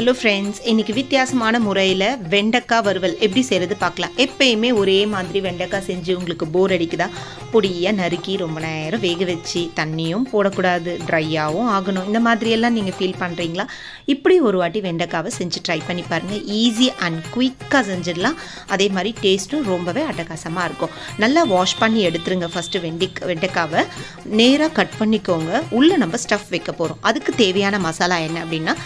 Hello friends இன்றைக்கி வித்தியாசமான முறையில் வெண்டைக்காய் வறுவல் எப்படி செய்கிறது பார்க்கலாம். எப்பயுமே ஒரே மாதிரி வெண்டைக்காய் செஞ்சு உங்களுக்கு போர் அடிக்குதா? பொடியாக நறுக்கி ரொம்ப நேரம் வேக வச்சு தண்ணியும் போடக்கூடாது. ட்ரையாகவும் ஆகணும். இந்த மாதிரியெல்லாம் நீங்கள் ஃபீல் பண்ணுறீங்களா இப்படி ஒரு வாட்டி வெண்டைக்காவை செஞ்சு ட்ரை பண்ணி பாருங்கள் ஈஸி அண்ட் குயிக்காக செஞ்சிடலாம். அதே மாதிரி டேஸ்ட்டும் ரொம்பவே அட்டகாசமாக இருக்கும். நல்லா வாஷ் பண்ணி எடுத்துருங்க ஃபஸ்ட்டு வெண்டி வெண்டைக்காவை. நேராக கட் பண்ணிக்கோங்க. உள்ளே நம்ம ஸ்டஃப் வைக்க போகிறோம் அதுக்கு தேவையான மசாலா என்ன அப்படின்னா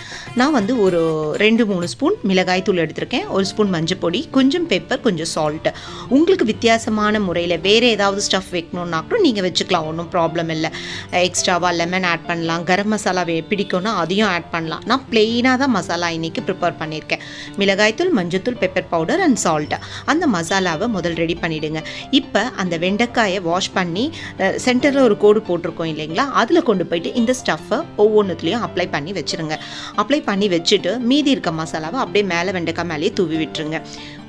நான் வந்து ஒரு ரெண்டு மூணு ஸ்பூன் மிளகாய் தூள் எடுத்திருக்கேன். ஒரு ஸ்பூன் மஞ்சள் பொடி கொஞ்சம் பெப்பர் கொஞ்சம் சால்ட்டு உங்களுக்கு வித்தியாசமான முறையில் வேறு ஏதாவது ஸ்டஃப் வைக்கணுன்னா கூட நீங்கள் வச்சுக்கலாம் ஒன்றும் ப்ராப்ளம் இல்லை. எக்ஸ்ட்ராவாக லெமன் ஆட் பண்ணலாம் கரம் மசாலா வே- பிடிக்கும்னா அதையும் ஆட் பண்ணலாம். நான் பிளெயினாக தான் மசாலா இன்றைக்கி ப்ரிப்பேர் பண்ணியிருக்கேன். மிளகாய்த்தூள் மஞ்சத்தூள் பெப்பர் பவுடர் அண்ட் சால்ட்டு அந்த மசாலாவை முதல் ரெடி பண்ணிவிடுங்க இப்போ அந்த வெண்டைக்காயை வாஷ் பண்ணி சென்டரில் ஒரு கோடு போட்டிருக்கோம் இல்லைங்களா? அதில் கொண்டு போயிட்டு இந்த ஸ்டஃப்பை ஒவ்வொன்றுத்துலேயும் அப்ளை பண்ணி வச்சுருங்க. அப்ளை பண்ணி வச்சுட்டு மீதி இருக்க மசாலாவை அப்படியே மேலே வெண்டைக்காய் மேலேயே தூவி விட்டுருங்க.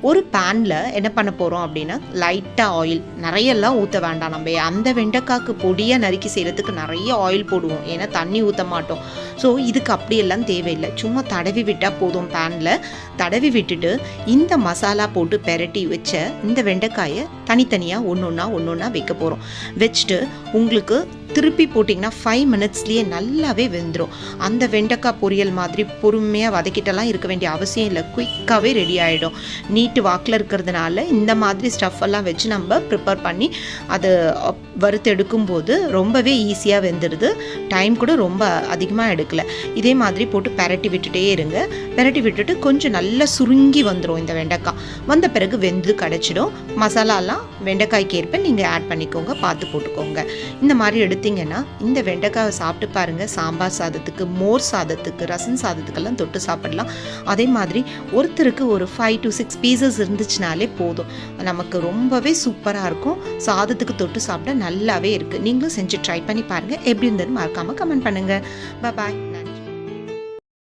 ஒரு பேனில் என்ன பண்ண போகிறோம் அப்படின்னா லைட்டாக ஆயில் நிறையெல்லாம் ஊற்ற வேண்டாம். நம்ம அந்த வெண்டைக்காய்க்கு பொடியாக நறுக்கி செய்கிறதுக்கு நிறைய ஆயில் போடுவோம். ஏன்னா தண்ணி ஊற்ற மாட்டோம். ஸோ இதுக்கு அப்படியெல்லாம் தேவையில்லை. சும்மா தடவி விட்டால் போதும் பேனில் தடவி விட்டுட்டு இந்த மசாலா போட்டு பெரட்டி வச்ச இந்த வெண்டைக்காயை தனித்தனியாக ஒன்று ஒன்றா ஒன்று ஒன்றா வைக்க போகிறோம் வச்சுட்டு உங்களுக்கு திருப்பி போட்டிங்கன்னா ஃபைவ் மினிட்ஸ்லேயே நல்லாவே வெந்துடும் அந்த வெண்டைக்காய் பொரியல் மாதிரி பொறுமையாக வதக்கிட்டெல்லாம் இருக்க வேண்டிய அவசியம் இல்லை. குயிக்காகவே ரெடி ஆகிடும் நீ நீட்டு வாக்கில் இருக்கிறதுனால இந்த மாதிரி ஸ்டஃப் எல்லாம் வச்சு நம்ம ப்ரிப்பேர் பண்ணி அதை வறுத்து எடுக்கும்போது ரொம்பவே ஈஸியாக வெந்துடுது டைம் கூட ரொம்ப அதிகமாக எடுக்கல. இதே மாதிரி போட்டு பெரட்டி விட்டுட்டே இருங்க. பெரட்டி விட்டுட்டு கொஞ்சம் நல்லா சுருங்கி வந்துடும் இந்த வெண்டைக்காய். வந்த பிறகு வெந்து கிடச்சிடும். மசாலாலாம் வெண்டைக்காய்க்கு ஏற்ப நீங்கள் ஆட் பண்ணிக்கோங்க பார்த்து போட்டுக்கோங்க. இந்த மாதிரி எடுத்தீங்கன்னா இந்த வெண்டைக்காவை சாப்பிட்டு பாருங்கள் சாம்பார் சாதத்துக்கு மோர் சாதத்துக்கு ரசம் சாதத்துக்கெல்லாம் தொட்டு சாப்பிடலாம். அதே மாதிரி ஒருத்தருக்கு ஒரு five to six piece pieces இருந்துச்சுனாலே போதும். நமக்கு ரொம்பவே சூப்பராக இருக்கும். சாதத்துக்கு தொட்டு சாப்பிட நல்லாவே இருக்குது நீங்களும் செஞ்சு ட்ரை பண்ணி பாருங்கள் எப்படி இருந்ததுன்னு மறக்காமல் கமெண்ட் பண்ணுங்கள் பாய்